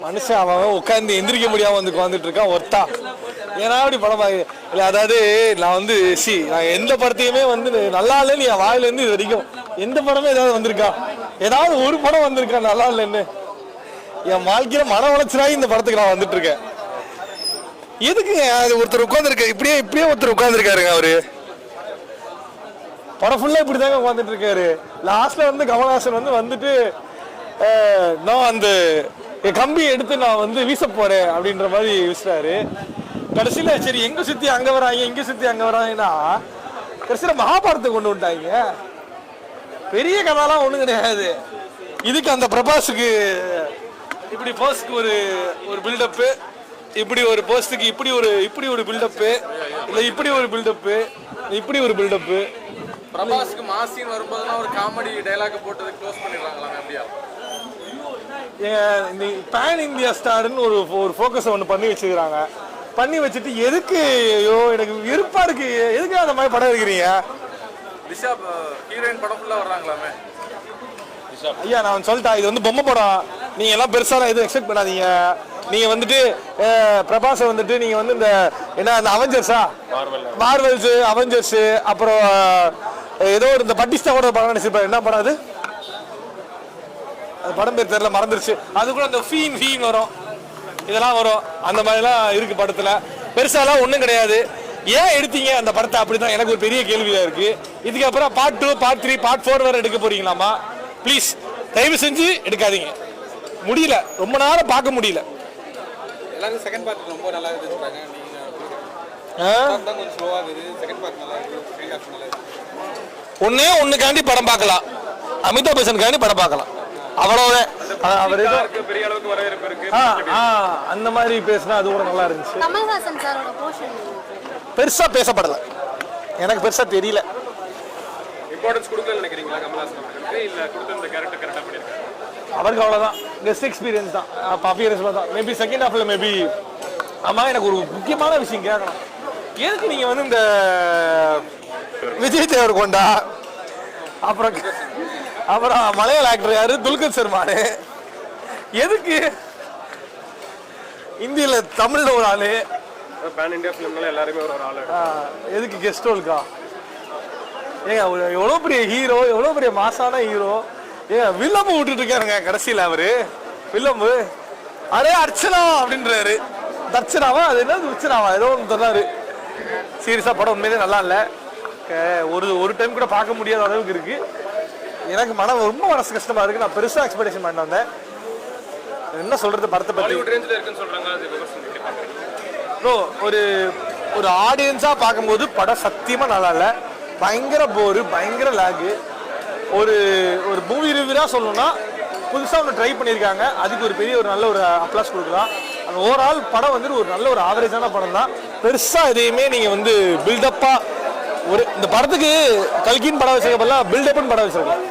மனுஷன் அவன் உட்காந்து எந்திரிக்க முடியாம வந்து உட்காந்துட்டு இருக்கான் ஒர்த்தா. ஏன்னா அப்படி படம் பாக்கு இல்லை அதாவது நான் வந்து சி நான் எந்த படத்தையுமே வந்து நல்லா இல்லைன்னு என் வாயில இருந்து இது வரைக்கும் எந்த படமே ஏதாவது வந்திருக்கா? ஏதாவது ஒரு படம் வந்திருக்கா நல்லா இல்லைன்னு? என் வாழ்க்கையில மன உளைச்சலாகி இந்த படத்துக்கு நான் வந்துட்டு இருக்கேன். எதுக்குங்க அது ஒருத்தர் உட்காந்துருக்க இப்படியே இப்படியே ஒருத்தர் உட்காந்துருக்காருங்க அவரு? படம் ஃபுல்லா இப்படி தாங்க உட்காந்துட்டு இருக்காரு. லாஸ்ட்ல வந்து கமல்ஹாசன் வந்து வந்துட்டு அஹ், நான் அந்த என் கம்பி எடுத்து நான் வந்து வீச போறேன் அப்படின்ற மாதிரி வீசுறாரு கடைசியில சரி எங்க சுத்தி அங்க வராங்க இங்க சுத்தி அங்க வராங்கன்னா கடைசியில மகாபாரத்தை கொண்டு வந்துட்டாங்க. பெரிய கதாலாம் ஒண்ணும் கிடையாது. இதுக்கு அந்த பிரபாஸுக்கு இப்படி போஸ்ட்க்கு ஒரு ஒரு பில்டப்பு இப்படி ஒரு போஸ்ட்டுக்கு இப்படி ஒரு இப்படி ஒரு பில்டப்பு இல்லை இப்படி ஒரு பில்டப்பு இப்படி ஒரு பில்டப்பு பிரபாஸ்க்கு மாசின்னு வரும்போதெல்லாம் ஒரு காமெடி டைலாக் போட்டது க்ளோஸ் பண்ணிடுறாங்களா அப்படியா? இந்த பேன் இந்தியா ஸ்டார்னு ஒரு ஒரு ஃபோக்கஸ் ஒன்று பண்ணி வச்சுக்கிறாங்க. பண்ணி வச்சுட்டு எதுக்கு ஐயோ எனக்கு விருப்பா இருக்கு. எதுக்கு அந்த மாதிரி படம் எடுக்கிறீங்க? திஷா ஹீரோயின் படம் ஃபுல்லா வர்றாங்களாமே? ஐயா நான் சொல்லிட்டேன். இது வந்து பொம்மை படம். நீங்க எல்லாம் பெருசாலாம் எதுவும் எக்ஸ்பெக்ட் பண்ணாதீங்க. நீங்க வந்துட்டு அஹ், பிரபாஸை வந்துட்டு நீங்க வந்து இந்த என்ன அந்த அவெஞ்சர்ஸா மார்வல்ஸ் அவெஞ்சர்ஸ் அப்புறம் ஏதோ இந்த ஒரு படம் நடிச்சிருப்பாரு. என்ன படம் அது? அது படம் பேர் தெரியல மறந்துருச்சு. அது கூட அந்த ஃபீன் ஃபீன் வரும். இதெல்லாம் வரும். அந்த மாதிரிலாம் இருக்கு படத்துல. பெருசாலாம் ஒன்றும் கிடையாது. ஏன் எடுத்தீங்க அந்த படத்தை அப்படிதான்? எனக்கு ஒரு பெரிய கேள்வியா இருக்கு. இதுக்கப்புறம் part two part three part four வேற எடுக்க போறீங்களாமா ப்ளீஸ் தயவு செஞ்சு எடுக்காதீங்க. முடியல. ரொம்ப நேரம் பார்க்க முடியல. எல்லாரும் செகண்ட் பார்ட் ரொம்ப நல்லா? தான் இருக்கு. ஒண்ணே ஒண்ணுக்காண்டி படம் பார்க்கலாம். அமிதாப் பச்சனுக்காண்டி படம் பார்க்கலாம். அவ்வளவுதான். அவர் ஏதோ பெரிய அளவுக்கு வரவேற்பு இருக்கு? அந்த மாதிரி பேசினா அது கூட நல்லா இருந்துச்சு. கமல்ஹாசன் சாரோட போர்ஷன் பெருசா பேசப்படல. எனக்கு பெருசா தெரியல. இம்பார்ட்டன்ஸ் கொடுக்கல நினைக்கிறீங்களா கமல்ஹாசன் அவர்களுக்கு? இல்ல கொடுத்த இந்த கேரக்டர் கரெக்டா பண்ணிருக்காங்க அவருக்கு அவ்வளோதான் கெஸ்ட் எக்ஸ்பீரியன்ஸ் தான். அப்பியரன்ஸ் தான். மேபி செகண்ட் ஹாஃப்ல மேபி ஆமா எனக்கு ஒரு முக்கியமான விஷயம் கேட்கணும். எதுக்கு நீங்க வந்து இந்த விஜய் தேவர் கொண்டா அப்புறம் அப்புறம் மலையாள ஆக்டர் யாரு? துல்கர் சர்மானு. எதுக்கு? இந்தியில தமிழ்ல ஒரு ஆளு. பேன் இந்தியா ஃபிலிம்னால எல்லாருமே ஒரு ஆளு எதுக்கு கெஸ்ட் ரோல்கா ஏங்க எவ்வளோ பெரிய ஹீரோ எவ்வளோ பெரிய மாசான ஹீரோ ஏங்க வில்லம்பு விட்டுட்டு இருக்காருங்க கடைசியில் அவரு. வில்லம்பு. அரே அர்ச்சனா அப்படின்றாரு. தர்ச்சனாவா? அது என்ன உச்சனாவா? ஏதோ ஒன்று சொன்னாரு. சீரியஸாக படம் உண்மையிலே நல்லா இல்லை. ஒரு ஒரு டைம் கூட பார்க்க முடியாத அளவுக்கு இருக்கு. எனக்கு மனம் ரொம்ப மனசு கஷ்டமா இருக்கு. நான் பெருசாக எக்ஸ்பெக்டேஷன் பண்ண வந்தேன். என்ன சொல்றது படத்தை பத்தி? ஒரு ஒரு ஆடியன்ஸாக பார்க்கும்போது படம் சத்தியமாக நல்லா இல்லை. பயங்கர போரு பயங்கர லேகு ஒரு ஒரு மூவி ரிவ்யூராக சொல்லணும்னா புதுசாக ஒன்று ட்ரை பண்ணியிருக்காங்க. அதுக்கு ஒரு பெரிய ஒரு நல்ல ஒரு அப்ளாஸ் கொடுக்கலாம். அந்த ஓவரால் படம் வந்து ஒரு நல்ல ஒரு ஆவரேஜான படம் தான். பெருசாக எதையுமே நீங்கள் வந்து பில்டப்பாக ஒரு இந்த படத்துக்கு கல்கின் படம் வச்சிருக்க பதிலாக பில்டப்னு படம் வச்சிருக்கலாம்